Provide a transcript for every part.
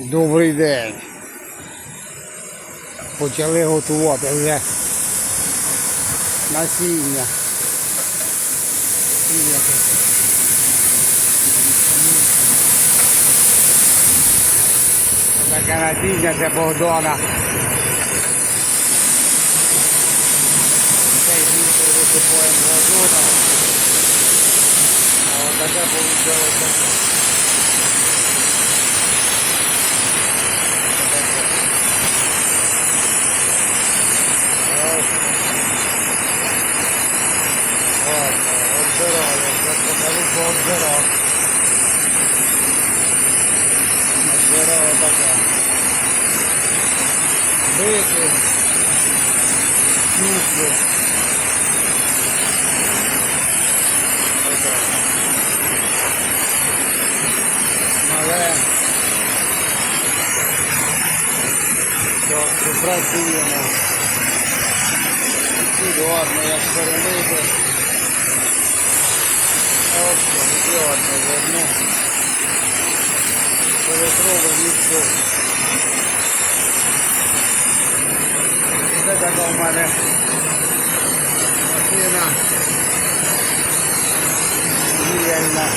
Добрий день. Почали готувати вже насіння. Таке насіння це Богдана. Цей більше висипаємо газоном. А таке вийшло. Обзирали, вже покажу по обзирах. Обзирали таке. Бити, кюки. Мале. Так, працюємо. Тут гарно, як перемити. От, гарно видно. Перетроби ніхто. Це така в мене машина. Вільна.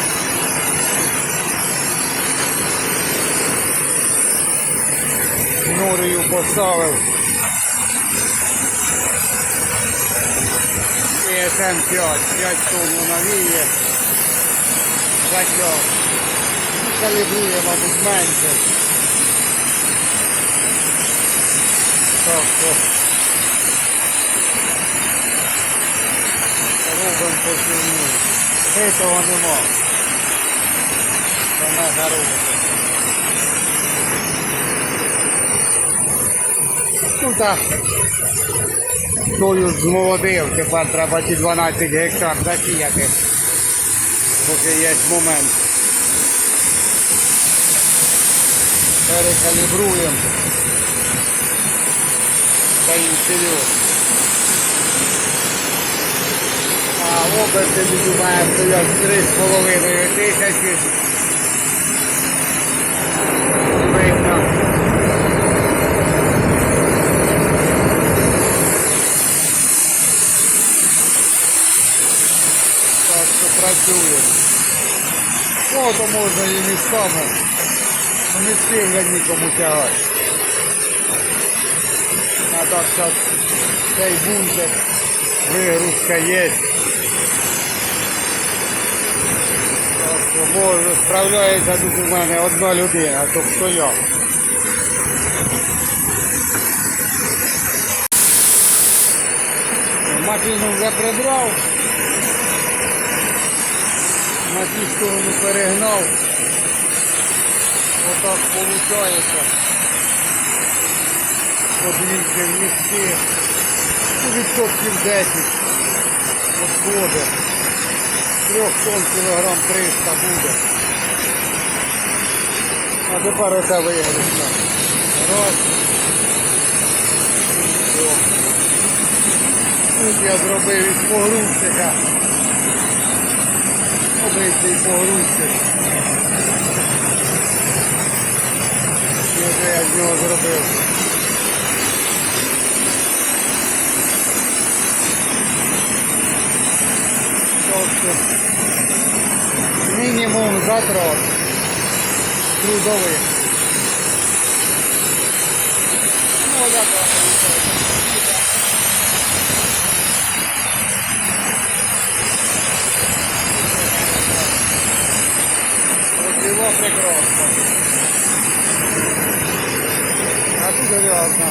Норію поставив. ЕСМ 5, 5 тонн вона. Затяг. Калібрує, мабуть, менше. Так, то. Робимо по фільму. Битого нема. Це наша робиться. Ну так. Тою змолодив, тепер треба ті 12 гектар засіяти, поки є момент. Перекалібруємо. Та й. А оберти має стоять 3,5 тисячі. Так що працює. Ну, то можна і містами. Ну, місти вже нікому тягати. А так зараз цей бункер, вигрузка є. Так що може, справляється тут у мене одна людина, тобто я. Машину вже прибрав. На ту сторону перегнав. Отак виходить. Подвійки в місці. Ну, відсотків 10 відходить. Трьох тонн кілограм 300 буде. А тепер оце вигрузка. Раз. Тут я зробив із погрузчика. Обичний погрузчик. І оце я з нього зробив. Тобто мінімум затрат трудових. Ну, я так. Вот его прекрасно. А тут грязно.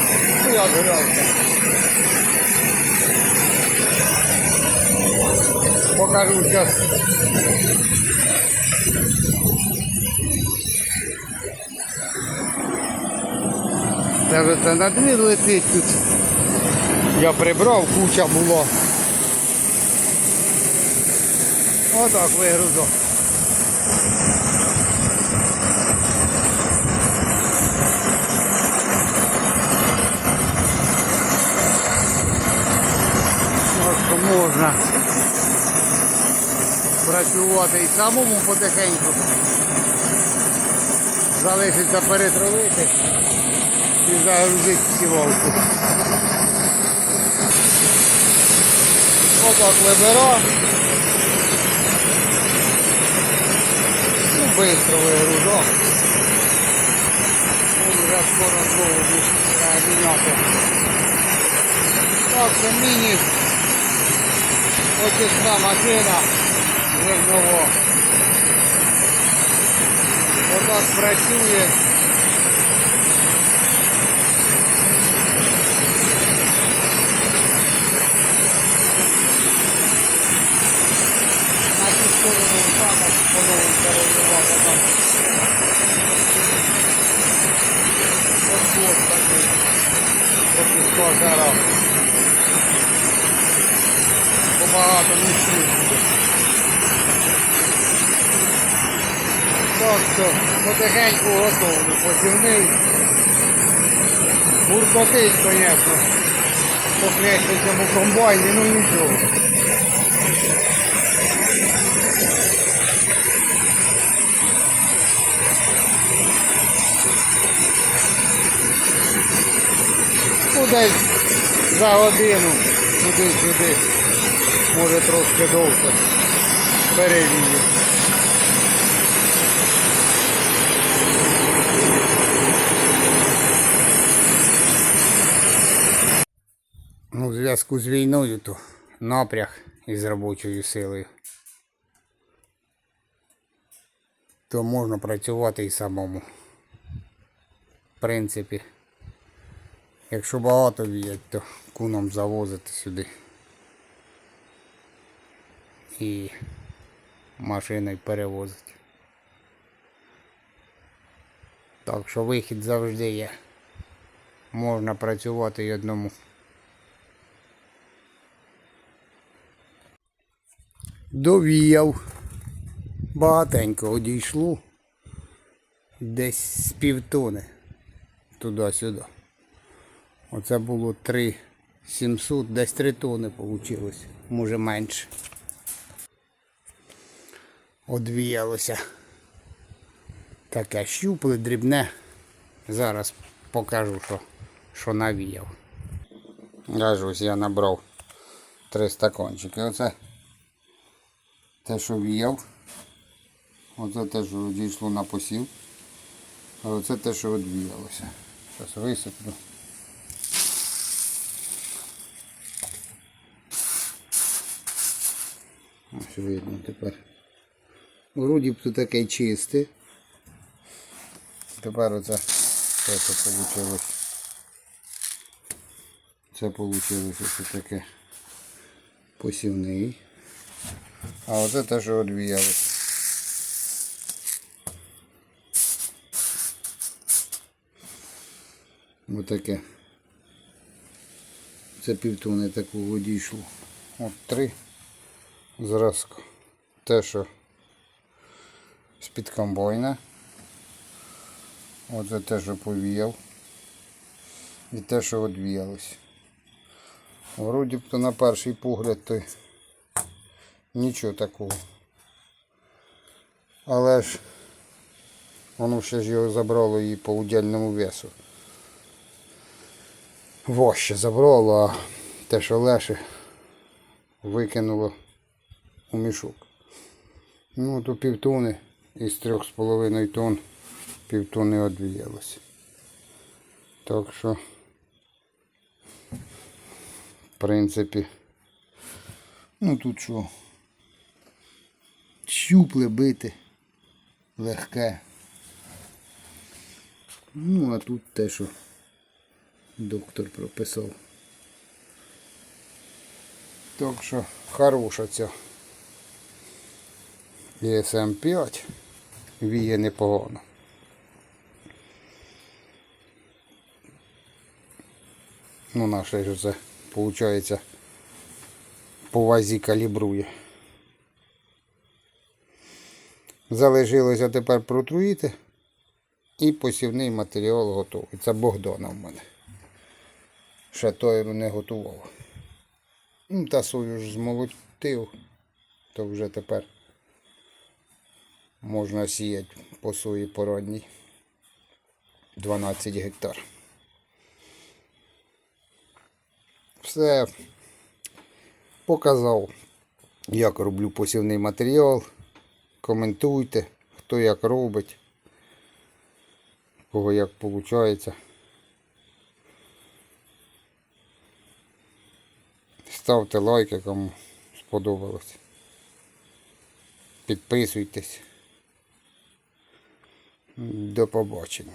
Ну я грязно. Покажу сейчас. Це на двір летить тут. Я прибрав, куча було. Отак вигрузок. Можна працювати і самому потихеньку. Залишиться перетравити і загрузити сівалку. Отак вибира. Ну, вигружав. Ну, вже скоро знову буде міняти. Так, це міні. Очисна машина. Зерново. Отак працює. На цю сторону так, по-новому переливати там. Ось такий. Ось скважара. Побагато місців буде. Так що потихеньку готовлю, посівний. Гуркотить, звісно. Похлеще цьому комбайні, ну нічого. Ну, за годину, туди-сюди, може трошки довше. Перевірю. Ну, в зв'язку з війною, то напряг із робочою силою. То можна працювати і самому. В принципі. Якщо багато віять, то куном завозити сюди. І машиною перевозити. Так що вихід завжди є. Можна працювати і одному. Довіяв. Багатенько одійшло. Десь з півтони. Туди-сюди. Оце було 3 700, десь 3 тони вийшло. Може менше. Одвіялося. Таке щупле, дрібне. Зараз покажу, що, що навіяв. Кажусь, я набрав три стакончики. Оце те, що віяв. Оце те, що дійшло на посів. А оце те, що відвіялося. Зараз висиплю. Ось видно тепер. Вроді б тут таке чисте. Тепер оце те, що вийшло. Це вийшло ось таке посівний. А оце те, що одвіялося. Отаке. Це півтони такого дійшло. От три зразку. Те, що з-під комбайна. Оце те, що повіяв. І те, що одвіялось. Вроді б то на перший погляд то нічого такого. Але ж воно ще ж його забрало і по удільному весу. Важче забрало, а те, що леше, викинуло у мішок. Ну, то півтони із трьох з половиною тонн півтони одвіялося. Так що, в принципі, ну тут що, щупле бити, легке. Ну, а тут те, що доктор прописав. Так що хороша ця ESM 5 віє непогано. Ну, наше ж це, виходить, по вазі калібрує. Залишилося тепер протруїти і посівний матеріал готовий. Це Богдана в мене. Ще не готував. Ну, та сою ж змолотив, то вже тепер можна сіяти по сої породній. 12 гектар. Все показав, як роблю посівний матеріал. Коментуйте, хто як робить, кого як виходить. Ставте лайки, кому сподобалось. Підписуйтесь. До побачення.